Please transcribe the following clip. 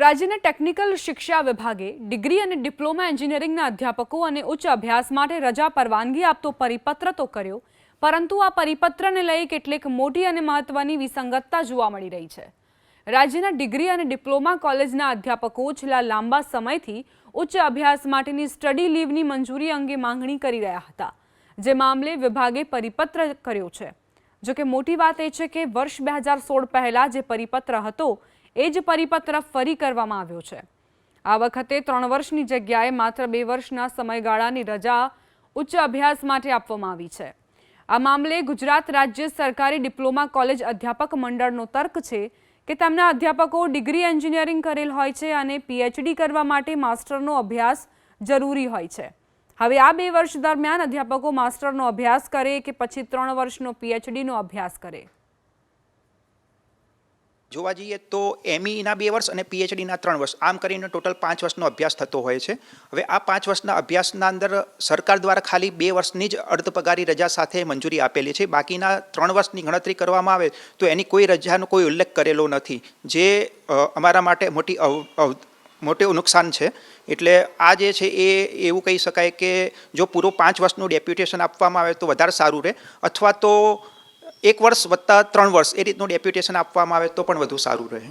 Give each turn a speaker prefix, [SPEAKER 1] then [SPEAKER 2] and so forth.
[SPEAKER 1] રાજ્યના ટેકનિકલ શિક્ષા વિભાગે ડિગ્રી અને ડિપ્લોમા એન્જિનિયરિંગના અધ્યાપકો અને ઉચ્ચ અભ્યાસ માટે રજા પરવાનગી આપતો પરિપત્ર તો કર્યો, પરંતુ આ પરિપત્રને લઈ કેટલીક મોટી અને મહત્વની વિસંગતતા જોવા મળી રહી છે. રાજ્યના ડિગ્રી અને ડિપ્લોમા કોલેજના અધ્યાપકો છેલ્લા લાંબા સમયથી ઉચ્ચ અભ્યાસ માટેની સ્ટડી લીવની મંજૂરી અંગે માંગણી કરી રહ્યા હતા, જે મામલે વિભાગે પરિપત્ર કર્યો છે. જોકે મોટી વાત એ છે કે વર્ષ બે હજાર સોળ પહેલા જે પરિપત્ર હતો એ જ પરિપત્ર ફરી કરવામાં આવ્યો છે. આ વખતે ત્રણ વર્ષની જગ્યાએ માત્ર બે વર્ષના સમયગાળાની રજા ઉચ્ચ અભ્યાસ માટે આપવામાં આવી છે. આ મામલે ગુજરાત રાજ્ય સરકારી ડિપ્લોમા કોલેજ અધ્યાપક મંડળનો તર્ક છે કે તેમના અધ્યાપકો ડિગ્રી એન્જિનિયરિંગ કરેલ હોય છે અને પીએચડી કરવા માટે માસ્ટરનો અભ્યાસ જરૂરી હોય છે. હવે આ બે વર્ષ દરમિયાન અધ્યાપકો માસ્ટરનો અભ્યાસ કરે કે પછી ત્રણ વર્ષનો પીએચડીનો અભ્યાસ કરે?
[SPEAKER 2] જોવા જઈએ તો એમઈના બે વર્ષ અને પીએચડીના ત્રણ વર્ષ, આમ કરીને ટોટલ પાંચ વર્ષનો અભ્યાસ થતો હોય છે. હવે આ પાંચ વર્ષના અભ્યાસના અંદર સરકાર દ્વારા ખાલી બે વર્ષની જ અર્ધપગારી રજા સાથે મંજૂરી આપેલી છે. બાકીના ત્રણ વર્ષની ગણતરી કરવામાં આવે તો એની કોઈ રજાનો કોઈ ઉલ્લેખ કરેલો નથી. જે અમારા માટે મોટી અવ, મોટું નુકસાન છે. એટલે આ જે છે એ એવું કહી શકાય કે જો પૂરો પાંચ વર્ષનું ડેપ્યુટેશન આપવામાં આવે તો વધારે સારું રહે. અથવા તો એક વર્ષ વત્તા ત્રણ વર્ષ એ રીતનું ડેપ્યુટેશન આપવામાં આવે તો પણ વધુ સારું રહે.